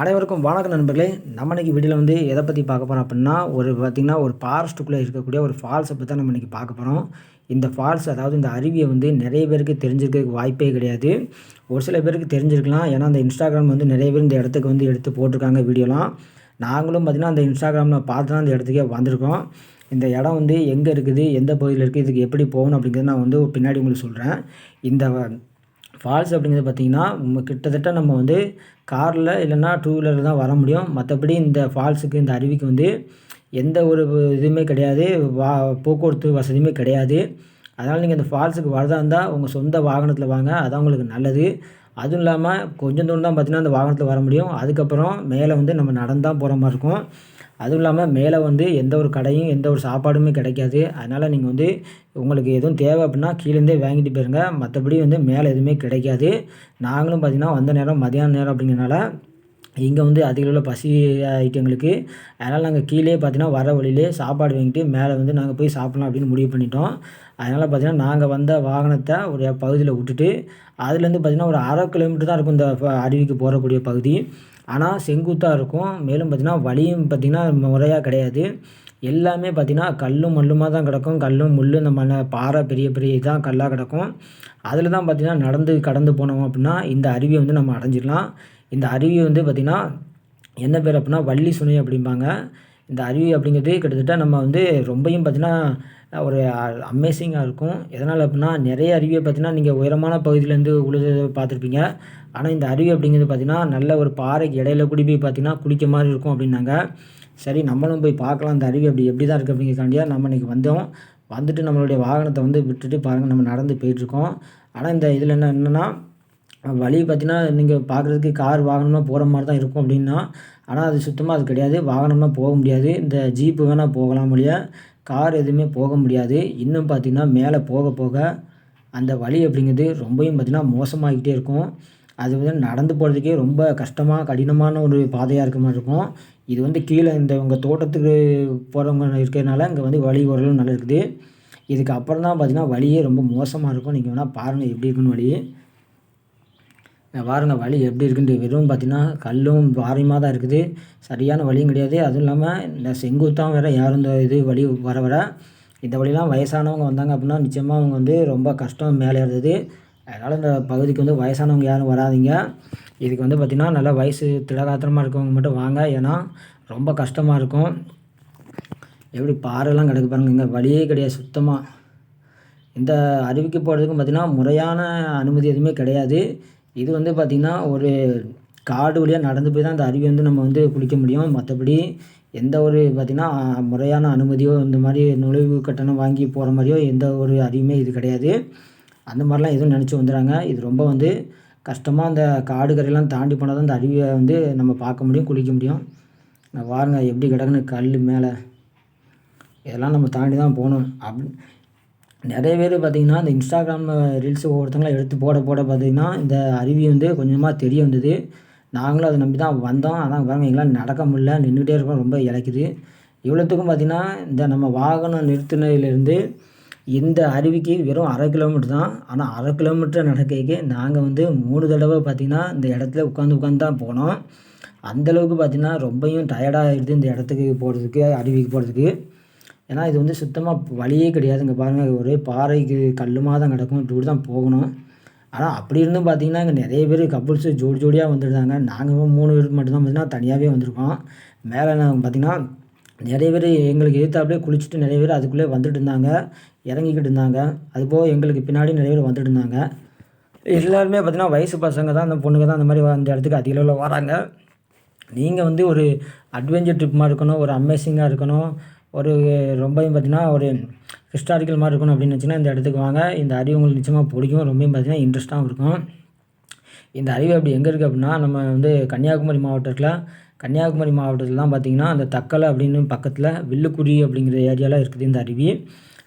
அனைவருக்கும் வணக்கம் நண்பர்களே. நம்ம இன்னைக்கு வீடியோவில் வந்து எதை பற்றி பார்க்க போகிறோம் அப்படின்னா ஒரு பார்த்திங்கன்னா ஒரு ஃபாரஸ்ட்டுக்குள்ளே இருக்கக்கூடிய ஒரு ஃபால்ஸை பற்றி தான் நம்ம இன்றைக்கி பார்க்க போகிறோம் இந்த ஃபால்ஸ் அதாவது இந்த அருவியை வந்து நிறைய பேருக்கு தெரிஞ்சிருக்கிறதுக்கு வாய்ப்பே கிடையாது. ஒரு சில பேருக்கு தெரிஞ்சிருக்கலாம். ஏன்னா அந்த இன்ஸ்டாகிராம் வந்து நிறைய பேர் இந்த இடத்துக்கு வந்து எடுத்து போட்டிருக்காங்க வீடியோலாம். நாங்களும் பார்த்திங்கன்னா அந்த இன்ஸ்டாகிராமில் பார்த்து தான் அந்த இடத்துக்கே வந்திருக்கோம். இந்த இடம் வந்து எங்கே இருக்குது? எந்த பகுதியில் இருக்குது? இதுக்கு எப்படி போகணும் அப்படிங்கிறது நான் வந்து பின்னாடி உங்களுக்கு சொல்கிறேன் இந்த ஃபால்ஸ் அப்படிங்கிறது பார்த்திங்கன்னா கிட்டத்தட்ட நம்ம வந்து காரில் இல்லைன்னா டூ வீலரில் தான் வர முடியும். மற்றபடி இந்த ஃபால்ஸுக்கு இந்த அருவிக்கு வந்து எந்த ஒரு இதுவுமே கிடையாது. வா போக்குவரத்து வசதியுமே கிடையாது. அதனால் நீங்கள் இந்த ஃபால்ஸுக்கு வரதா இருந்தால் உங்கள் சொந்த வாகனத்தில் வாங்க. அதான் உங்களுக்கு நல்லது. அதுவும் இல்லாமல் கொஞ்சம் தூரம் தான் பார்த்தீங்கன்னா அந்த வாகனத்தில் வர முடியும். அதுக்கப்புறம் மேலே வந்து நம்ம நடந்தான் போகிற மாதிரி இருக்கும். அதுவும் இல்லாமல் மேலே வந்து எந்த ஒரு கடையும் எந்த ஒரு சாப்பாடுமே கிடைக்காது. அதனால் நீங்கள் வந்து உங்களுக்கு எதுவும் தேவை அப்படின்னா கீழேருந்தே வாங்கிட்டு போயிருங்க. மற்றபடி வந்து மேலே எதுவுமே கிடைக்காது. நாங்களும் பார்த்திங்கன்னா வந்த நேரம் மதியான நேரம் அப்படிங்கிறனால இங்கே வந்து அதிக உள்ள பசி ஐட்டங்களுக்கு அதனால் நாங்கள் கீழே பார்த்தீங்கன்னா வர வழியிலே சாப்பாடு வாங்கிட்டு மேலே வந்து நாங்கள் போய் சாப்பிட்லாம் அப்படின்னு முடிவு பண்ணிட்டோம். அதனால் பார்த்திங்கன்னா நாங்கள் வந்த வாகனத்தை ஒரு பகுதியில் விட்டுட்டு அதுலேருந்து பார்த்திங்கன்னா ஒரு அரை கிலோமீட்டர் தான் இருக்கும் இந்த அருவிக்கு போகக்கூடிய பகுதி. ஆனால் செங்குத்தாக இருக்கும். மேலும் பார்த்திங்கன்னா வழியும் பார்த்திங்கன்னா முறையாக கிடையாது. எல்லாமே பார்த்திங்கன்னா கல்லும் மல்லுமாக தான் கிடக்கும். கல்லும் முள் இந்த மண்ணை பாறை பெரிய பெரிய இதாக கல்லாக கிடக்கும். அதில் தான் பார்த்திங்கன்னா நடந்து கடந்து போனோம் அப்படின்னா இந்த அருவியை வந்து நம்ம அடைஞ்சிடலாம். இந்த அருவி வந்து பார்த்திங்கன்னா என்ன பேர் அப்படின்னா வள்ளி சுனை அப்படிம்பாங்க. இந்த அருவி அப்படிங்கிறது கிட்டத்தட்ட நம்ம வந்து ரொம்பையும் பார்த்திங்கன்னா ஒரு அமேசிங்காக இருக்கும். எதனால் அப்படின்னா நிறைய அருவியை பார்த்தீங்கன்னா நீங்கள் உயரமான பகுதியிலேருந்து உழுது பார்த்துருப்பீங்க. ஆனால் இந்த அருவி அப்படிங்கிறது பார்த்திங்கன்னா நல்ல ஒரு பாறைக்கு இடையில கூடி போய் பார்த்திங்கன்னா குளிக்க மாதிரி இருக்கும் அப்படின்னாங்க. சரி நம்மளும் போய் பார்க்கலாம். அந்த அருவி அப்படி எப்படி தான் இருக்குது அப்படிங்கிறக்காண்டியாக நம்ம இன்றைக்கி வந்தோம். வந்துட்டு நம்மளுடைய வாகனத்தை வந்து விட்டுட்டு பாருங்கள் நம்ம நடந்து போயிட்டுருக்கோம் ஆனால் இந்த இதில் என்ன என்னென்னா வழி பார்த்தீங்கன்னா நீங்கள் பார்க்குறதுக்கு கார் வாகனமாக போகிற மாதிரி தான் இருக்கும் அப்படின்னா ஆனால் அது சுத்தமாக அது கிடையாது. வாகனம்லாம் போக முடியாது. இந்த ஜீப்பு வேணால் போகலாம் முடியாது கார் எதுவுமே போக முடியாது. இன்னும் பார்த்திங்கன்னா மேலே போக போக அந்த வழி அப்படிங்கிறது ரொம்பவும் பார்த்திங்கன்னா மோசமாகிக்கிட்டே இருக்கும். அது வந்து நடந்து போகிறதுக்கே ரொம்ப கஷ்டமாக கடினமான ஒரு பாதையாக இருக்க மாதிரி இருக்கும். இது வந்து கீழே இந்த உங்கள் தோட்டத்துக்கு போகிறவங்க இருக்கிறதுனால இங்கே வந்து வழி ஓரளவு நல்லா இருக்குது. இதுக்கு அப்புறம் தான் பார்த்திங்கன்னா வழியே ரொம்ப மோசமாக இருக்கும். நீங்கள் வேணால் பாருங்கள் எப்படி இருக்குன்னு வழி. பாருங்கள் வழி எப்படி இருக்குன்ட்டு. வெறும் பார்த்திங்கன்னா கல்லும் பாரியமாக தான் இருக்குது. சரியான வழியும் கிடையாது. அதுவும் இல்லாமல் இந்த செங்குத்தான் வேறு யாரும் இந்த இது வழி வர வர இந்த வழிலாம் வயசானவங்க வந்தாங்க அப்படின்னா நிச்சயமாக அவங்க வந்து ரொம்ப கஷ்டம் மேலே இருந்தது அதனால் இந்த பகுதிக்கு வந்து வயசானவங்க யாரும் வராதிங்க. இதுக்கு வந்து பார்த்திங்கன்னா நல்லா வயசு திடகாத்திரமாக இருக்கவங்க மட்டும் வாங்க. ஏன்னா ரொம்ப கஷ்டமாக இருக்கும். எப்படி பாறைலாம் கிடக்கு பாருங்க இங்கே வழியே கிடையாது சுத்தமாக இந்த அருவிக்கு போகிறதுக்கும் பார்த்திங்கன்னா முறையான அனுமதி எதுவுமே கிடையாது. இது வந்து பார்த்திங்கன்னா ஒரு காடு வழியாக நடந்து போய் தான் அந்த அருவி வந்து நம்ம வந்து குளிக்க முடியும். மற்றபடி எந்த ஒரு பார்த்திங்கன்னா முறையான அனுமதியோ இந்த மாதிரி நுழைவு கட்டணம் வாங்கி போகிற மாதிரியோ எந்த ஒரு அருவியுமே இது கிடையாது. அந்த மாதிரிலாம் எதுவும் நினச்சி வந்துடுறாங்க இது ரொம்ப வந்து கஷ்டமாக அந்த காடு கரையெல்லாம் தாண்டி போனால் தான் அந்த அருவியை வந்து நம்ம பார்க்க முடியும் குளிக்க முடியும். நான் வாருங்க எப்படி கிடக்குன்னு கல் மேலே. இதெல்லாம் நம்ம தாண்டி தான் போகணும். அப் நிறைய பேர் பார்த்திங்கன்னா இந்த இன்ஸ்டாகிராம் ரீல்ஸு ஒவ்வொருத்தங்களும் எடுத்து போட போட பார்த்திங்கன்னா இந்த அருவி வந்து கொஞ்சமாக தெரிய வந்தது. நாங்களும் அதை நம்பி தான் வந்தோம். அதான் பாருங்கள் எங்களால் நடக்க முடியல. நின்றுட்டே இருக்கோம் ரொம்ப இழைக்குது. இவ்வளோத்துக்கும் பார்த்திங்கன்னா இந்த நம்ம வாகனம் நிறுத்தினதுலேருந்து இந்த அருவிக்கு வெறும் அரை கிலோமீட்டர் தான். ஆனால் அரை கிலோமீட்டர் நடக்கைக்கு நாங்கள் வந்து மூணு தடவை பார்த்திங்கன்னா இந்த இடத்துல உட்காந்து உட்காந்து தான் போனோம். அந்தளவுக்கு பார்த்திங்கன்னா ரொம்பவும் டயர்டாகிடுது இந்த இடத்துக்கு போகிறதுக்கு அருவிக்கு போகிறதுக்கு ஏன்னா இது வந்து சுத்தமாக வழியே கிடையாதுங்க பாருங்கள் ஒரே பாறைக்கு கல்லுமாக தான் கிடக்கும். இப்படி தான் போகணும். ஆனால் அப்படி இருந்தும் பார்த்தீங்கன்னா இங்கே நிறைய பேர் கப்புள்ஸு ஜோடி ஜோடியாக வந்துருந்தாங்க. நாங்கள் மூணு பேர் மட்டும்தான் பார்த்தீங்கன்னா தனியாகவே வந்திருக்கோம். மேலே பார்த்தீங்கன்னா நிறைய பேர் எங்களுக்கு எதிர்த்தாப்புலேயே குளிச்சுட்டு நிறைய பேர் அதுக்குள்ளே வந்துட்டு இருந்தாங்க. இறங்கிக்கிட்டு இருந்தாங்க. அதுபோக எங்களுக்கு பின்னாடி நிறைய பேர் வந்துட்டு இருந்தாங்க. எல்லாருமே பார்த்திங்கன்னா வயசு பசங்க தான் அந்த பொண்ணுங்க தான் அந்த மாதிரி அந்த இடத்துக்கு அதிக அளவில் வராங்க. நீங்கள் வந்து ஒரு அட்வென்ச்சர் ட்ரிப் மாதிரி இருக்கணும் ஒரு அமேசிங்காக இருக்கணும். ஒரு ரொம்பவும் பார்த்திங்கன்னா ஒரு ஹிஸ்டாரிக்கல் மாதிரி இருக்கணும் அப்படின்னு வச்சுன்னா இந்த இடத்துக்கு வாங்க. இந்த அருவி உங்களுக்கு நிச்சயமாக பிடிக்கும். ரொம்பவும் பார்த்திங்கன்னா இன்ட்ரெஸ்ட்டாகவும் இருக்கும். இந்த அருவி அப்படி எங்கே இருக்குது அப்படின்னா நம்ம வந்து கன்னியாகுமரி மாவட்டத்தில் கன்னியாகுமரி மாவட்டத்தில் தான் பார்த்திங்கன்னா அந்த தக்கலை அப்படின்னு பக்கத்தில் வில்லுக்குடி அப்படிங்கிற ஏரியாவில் இருக்குது இந்த அருவி.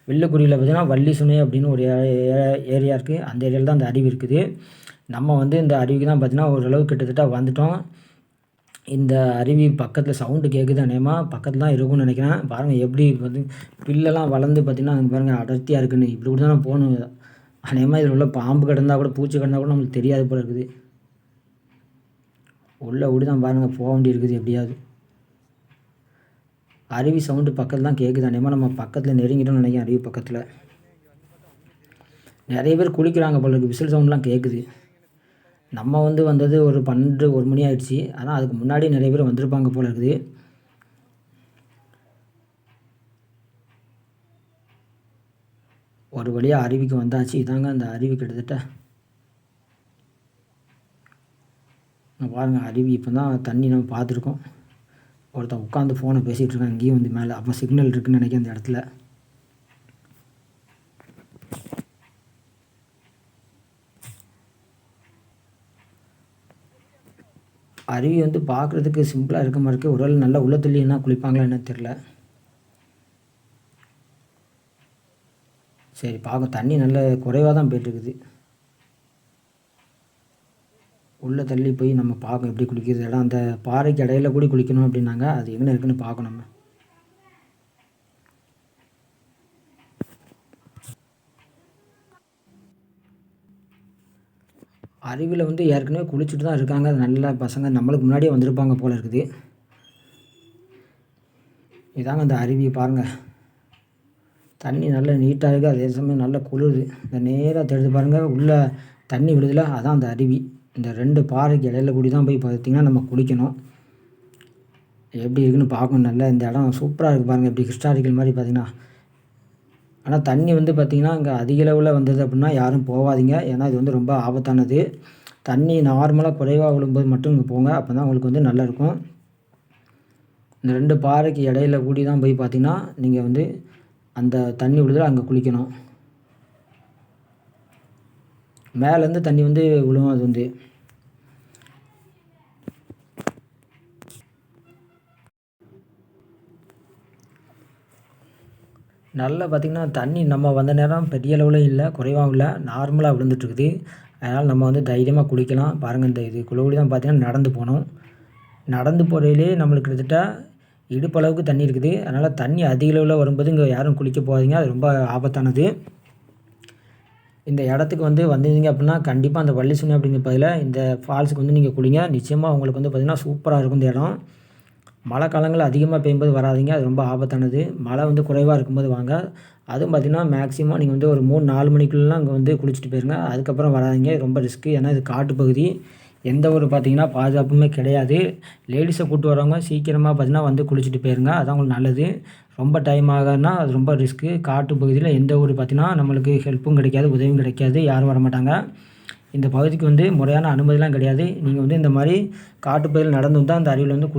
வில்லுக்குடியில் பார்த்திங்கன்னா வள்ளி சுனை அப்படின்னு ஒரு ஏரியா இருக்குது அந்த ஏரியாவில் தான் அந்த அருவி இருக்குது. நம்ம வந்து இந்த அருவிக்கு தான் பார்த்திங்கன்னா ஓரளவு கிட்டத்தட்ட வந்துட்டோம். இந்த அருவி பக்கத்தில் சவுண்டு கேட்குது அநேகமாக பக்கத்தில் தான் இருக்கும்னு நினைக்கிறேன். பாருங்கள் எப்படி வந்து பில்லெல்லாம் வளர்ந்து பார்த்திங்கன்னா அங்கே பாருங்கள் அடர்த்தியாக இருக்குன்னு. இப்படி கூட தான் போகணும். அநேகமாக இதில் உள்ள பாம்பு கிடந்தால் கூட பூச்சி கிடந்தால் கூட நம்மளுக்கு தெரியாது போல இருக்குது. உள்ளே விட தான் பாருங்கள் போக வேண்டி இருக்குது எப்படியாவது. அருவி சவுண்டு பக்கத்தில் தான் கேட்குது அநேகமாக நம்ம பக்கத்தில் நெருங்கிட்டோம்னு நினைக்கிறேன் அருவி பக்கத்தில். நிறைய பேர் குளிக்கிறாங்க போல இருக்குது விசில் சவுண்ட்லாம் கேட்குது நம்ம வந்து வந்தது ஒரு பன்னெண்டு ஒரு மணி ஆயிடுச்சு. ஆனால் அதுக்கு முன்னாடி நிறைய பேர் வந்திருப்பாங்க போல இருக்குது. ஒரு வழியாக அருவிக்கு வந்தாச்சு. இதாங்க அந்த அருவி கிட்டத்தட்ட. பாருங்கள் அருவி இப்போ தான் தண்ணி நம்ம பார்த்துருக்கோம். ஒருத்தன் உட்காந்து ஃபோனை பேசிகிட்டு இருக்கான். இங்கேயும் வந்து மேலே. அப்போ சிக்னல் இருக்குன்னு நினைக்கிறேன் அந்த இடத்துல. அருவி வந்து பார்க்குறதுக்கு சிம்பிளாக இருக்க மாதிரி இருக்குது ஒரு நல்லா உள்ள தள்ளி என்ன குளிப்பாங்களா என்ன தெரில சரி பார்க்க தண்ணி நல்ல குறைவாக தான் போயிட்டுருக்குது உள்ளே தள்ளி போய் நம்ம பார்க்கணும். எப்படி குளிக்கிறது? இடம் அந்த பாறைக்கு இடையில கூட குளிக்கணும் அப்படின்னாங்க. அது எங்கே இருக்குன்னு பார்க்கணும் நம்ம. அருவியில் வந்து ஏற்கனவே குளிச்சுட்டு தான் இருக்காங்க. அது நல்ல பசங்க. நம்மளுக்கு முன்னாடியே வந்திருப்பாங்க போல இருக்குது. இதாங்க அந்த அருவி பாருங்கள் தண்ணி நல்லா நீட்டாக இருக்குது அதே சமயம் நல்லா குளிருது. இந்த நேராக தெரிஞ்சு பாருங்கள் உள்ளே தண்ணி விடுதில்ல அதான் அந்த அருவி. இந்த ரெண்டு பாறைக்கு இடையில கூடி தான் போய் பார்த்திங்கன்னா நம்ம குளிக்கணும். எப்படி இருக்குன்னு பார்க்கணும். நல்லா இந்த இடம் சூப்பராக இருக்குது பாருங்கள் எப்படி ஹிஸ்டாரிக்கல் மாதிரி பார்த்திங்கன்னா ஆனால் தண்ணி வந்து பார்த்திங்கன்னா அங்கே அதிக அளவில் வந்தது அப்படின்னா யாரும் போகாதீங்க. ஏன்னா இது வந்து ரொம்ப ஆபத்தானது. தண்ணி நார்மலாக குறைவாக விழும்போது மட்டும் இங்கே போங்க. அப்போ தான் உங்களுக்கு வந்து நல்லாயிருக்கும் இந்த ரெண்டு பாறைக்கு இடையில கூடி தான் போய் பார்த்திங்கன்னா நீங்கள் வந்து அந்த தண்ணி விழுதில் அங்கே குளிக்கணும். மேலேருந்து தண்ணி வந்து விழுவும் அது வந்து. நல்லா பார்த்திங்கன்னா தண்ணி நம்ம வந்த நேரம் பெரிய அளவில் இல்லை குறைவாகவும் இல்லை நார்மலாக விழுந்துட்டுருக்குது. அதனால் நம்ம வந்து தைரியமாக குளிக்கலாம். பாருங்கள் இந்த இது குளோடி தான் பார்த்திங்கன்னா நடந்து போனோம். நடந்து போகிறதுலே நம்மளுக்கு கிட்டத்தட்ட இடுப்பளவுக்கு தண்ணி இருக்குது. அதனால் தண்ணி அதிக அளவில் வரும்போது இங்கே யாரும் குளிக்க போகாதீங்க. அது ரொம்ப ஆபத்தானது. இந்த இடத்துக்கு வந்து வந்திருந்தீங்க அப்படின்னா கண்டிப்பாக அந்த வள்ளி சுனி அப்படிங்கிற பதில் இந்த ஃபால்ஸுக்கு வந்து நீங்கள் குளிங்க. நிச்சயமாக உங்களுக்கு வந்து பார்த்திங்கன்னா சூப்பராக இருக்கும் இந்த இடம். மழை காலங்கள் அதிகமாக பெய்யும்போது வராதிங்க. அது ரொம்ப ஆபத்தானது. மழை வந்து குறைவாக இருக்கும்போது வாங்க. அதுவும் பார்த்திங்கன்னா மேக்ஸிமம் நீங்கள் வந்து ஒரு மூணு நாலு மணிக்குள்ளலாம் அங்கே வந்து குளிச்சுட்டு போயிருங்க. அதுக்கப்புறம் வராதிங்க. ரொம்ப ரிஸ்க்கு ஏன்னா இது காட்டுப்பகுதி எந்த ஒரு பார்த்திங்கன்னா பாதுகாப்புமே கிடையாது. லேடிஸை கூப்பிட்டு வரவங்க சீக்கிரமாக பார்த்திங்கன்னா வந்து குளிச்சுட்டு போயிருங்க. அதான் உங்களுக்கு நல்லது. ரொம்ப டைம் ஆகனா அது ரொம்ப ரிஸ்க்கு காட்டு பகுதியில் எந்த ஒரு பார்த்திங்கன்னா நம்மளுக்கு ஹெல்ப்பும் கிடைக்காது உதவியும் கிடைக்காது. யாரும் வரமாட்டாங்க. இந்த பகுதிக்கு வந்து முறையான அனுமதிலாம் கிடையாது. நீங்கள் வந்து இந்த மாதிரி காட்டு பகுதியில் நடந்து வந்தால் அந்த அருவியில் வந்து குளி